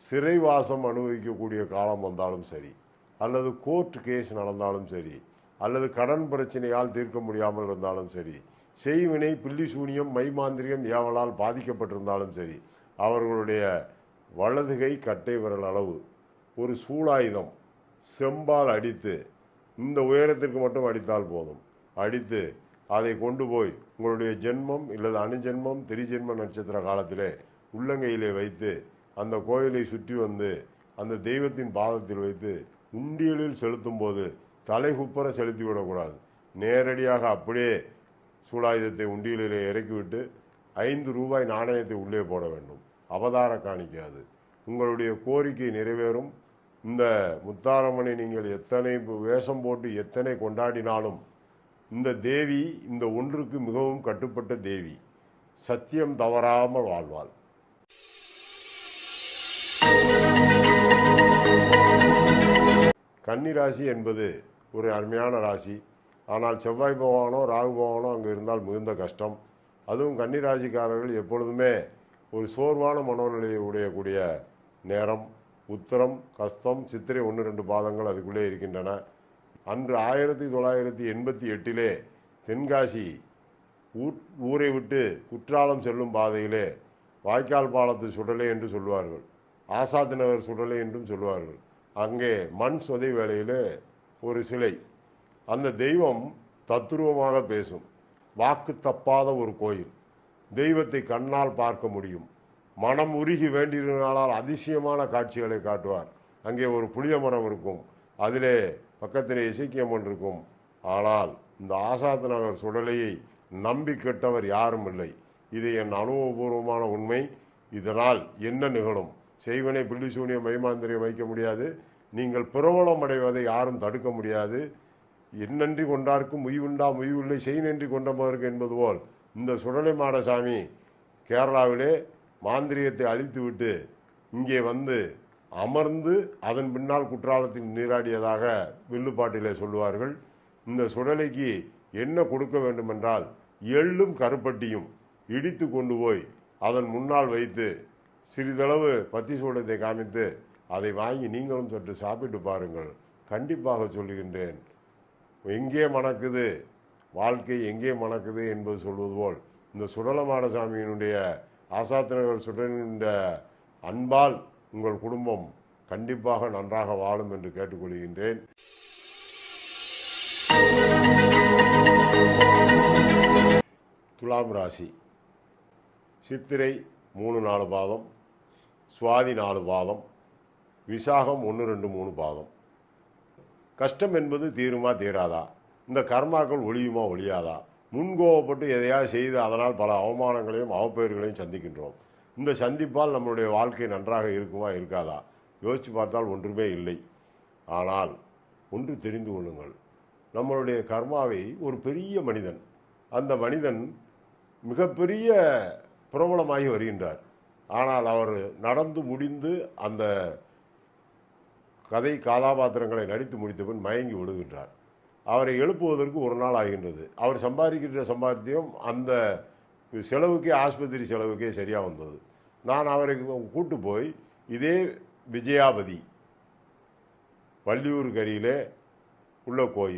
சிறைவாசம் அனுபவிக்கக்கூடிய காலம் வந்தாலும் சரி அல்லது கோர்ட் கேஸ் நடந்தாலும் சரி அல்லது கடன் பிரச்சனையால் தீர்க்க முடியாமல் இருந்தாலும் சரி செய்வினை பில்லி சூனியம் மைமாந்திரியம் ஏவலால் பாதிக்கப்பட்டிருந்தாலும் சரி அவர்களுடைய வலதுகை கட்டை விரல் அளவு ஒரு சூடாயுதம் செம்பால் அடித்து இந்த உயரத்திற்கு மட்டும் அடித்தால் போதும். அடித்து அதை கொண்டு போய் உங்களுடைய ஜென்மம் இல்லது அணுஜென்மம் திரிஜென்ம நட்சத்திர காலத்திலே உள்ளங்கையிலே வைத்து அந்த கோயிலை சுற்றி வந்து அந்த தெய்வத்தின் பாதத்தில் வைத்து உண்டியலில் செலுத்தும் போது தலைகுப்பர செலுத்தி விடக்கூடாது நேரடியாக அப்படியே சூடாயுதத்தை உண்டியலிலே இறக்கிவிட்டு ஐந்து ரூபாய் நாணயத்தை உள்ளே போட வேண்டும். அவதார காணிக்காது உங்களுடைய கோரிக்கை நிறைவேறும். இந்த முத்தாரம்மனை நீங்கள் எத்தனை வேஷம் போட்டு எத்தனை கொண்டாடினாலும் இந்த தேவி இந்த ஒன்றுக்கு மிகவும் கட்டுப்பட்ட தேவி. சத்தியம் தவறாமல் வாழ்வாள். கன்னி ராசி என்பது ஒரு அருமையான ராசி. ஆனால் செவ்வாய் பகவானோ ராகு பகவானோ அங்கே இருந்தால் மிகுந்த கஷ்டம். அதுவும் கன்னி ராசிக்காரர்கள் எப்பொழுதுமே ஒரு சோர்வான மனோநிலையை உடையக்கூடிய நேரம். உத்தரம் கஸ்தம் சித்திரை ஒன்று ரெண்டு பாதங்கள் அதுக்குள்ளே இருக்கின்றன. அன்று ஆயிரத்தி தொள்ளாயிரத்தி எண்பத்தி எட்டிலே தென்காசி ஊர் ஊரை விட்டு குற்றாலம் செல்லும் பாதையிலே வாய்க்கால் பாலத்து சுடலை என்று சொல்வார்கள். ஆசாத் நகர் சுடலை என்றும் சொல்வார்கள். அங்கே மண் சொதை வேலையில் ஒரு சிலை. அந்த தெய்வம் தத்துருவமாக பேசும். வாக்கு தப்பாத ஒரு கோயில். தெய்வத்தை கண்ணால் பார்க்க முடியும். மனம் உருகி வேண்டியிருந்தால் அதிசயமான காட்சிகளை காட்டுவார். அங்கே ஒரு புளிய மரம் இருக்கும். அதிலே பக்கத்திலே இசைக்கியம்மன் இருக்கும். ஆனால் இந்த ஆசாத் நகர் சுடலையை நம்பி கெட்டவர் யாரும் இல்லை. இது என் அனுபவபூர்வமான உண்மை. இதனால் என்ன நிகழும்? செய்வனை பில்லி சூனிய மைமாந்திரியம் வைக்க முடியாது. நீங்கள் பிரபலம் அடைவதை யாரும் தடுக்க முடியாது. என்னன்றி கொண்டார்க்கும் முய்வுண்டா முய்வில்லை செய் நன்றி கொண்டவருக்கு என்பது போல். இந்த சுடலை மாடசாமி கேரளாவிலே மாந்திரியத்தை அழித்துவிட்டு இங்கே வந்து அமர்ந்து அதன் பின்னால் குற்றாலத்தில் நீராடியதாக வில்லுப்பாட்டிலே சொல்லுவார்கள். இந்த சுடலைக்கு என்ன கொடுக்க வேண்டுமென்றால் எள்ளும் கருப்பட்டியும் இடித்து கொண்டு போய் அதன் முன்னால் வைத்து சிறிதளவு பத்தி சூடத்தை காமித்து அதை வாங்கி நீங்களும் சற்று சாப்பிட்டு பாருங்கள். கண்டிப்பாக சொல்லுகின்றேன். எங்கே மணக்குது? வாழ்க்கை எங்கே மணக்குது என்பது சொல்வது போல் இந்த சுடலமாட சாமியினுடைய ஆசாத்தினகர் சுடலினுடைய அன்பால் உங்கள் குடும்பம் கண்டிப்பாக நன்றாக வாழும் என்று கேட்டுக்கொள்கின்றேன். துலாம் ராசி. சித்திரை மூணு நாலு பாதம். சுவாதி நாலு பாதம் விசாகம் ஒன்று ரெண்டு மூணு பாதம். கஷ்டம் என்பது தீருமா தீராதா? இந்த கர்மாக்கள் ஒழியுமா ஒழியாதா முன்கோவப்பட்டு எதையாவது செய்து அதனால் பல அவமானங்களையும் அவப்பெயர்களையும் சந்திக்கின்றோம். இந்த சந்திப்பால் நம்மளுடைய வாழ்க்கை நன்றாக இருக்குமா இருக்காதா? யோசித்து பார்த்தால் ஒன்றுமே இல்லை. ஆனால் ஒன்று தெரிந்து கொள்ளுங்கள். நம்மளுடைய கர்மாவை ஒரு பெரிய மனிதன் அந்த மனிதன் மிகப்பெரிய பிரபலமாகி வருகின்றார். ஆனால் அவர் நடந்து முடிந்து அந்த கதை கதாபாத்திரங்களை நடித்து முடித்தபின் மயங்கி விடுகின்றார். அவரை எழுப்புவதற்கு ஒரு நாள் ஆகின்றது. அவர் சம்பாதிக்கின்ற சம்பாத்தியம் அந்த செலவுக்கே ஆஸ்பத்திரி செலவுக்கே சரியாக வந்தது. நான் அவரை கூட்டு போய் இதே விஜயாபதி வள்ளியூர் கரியிலே உள்ள கோயில்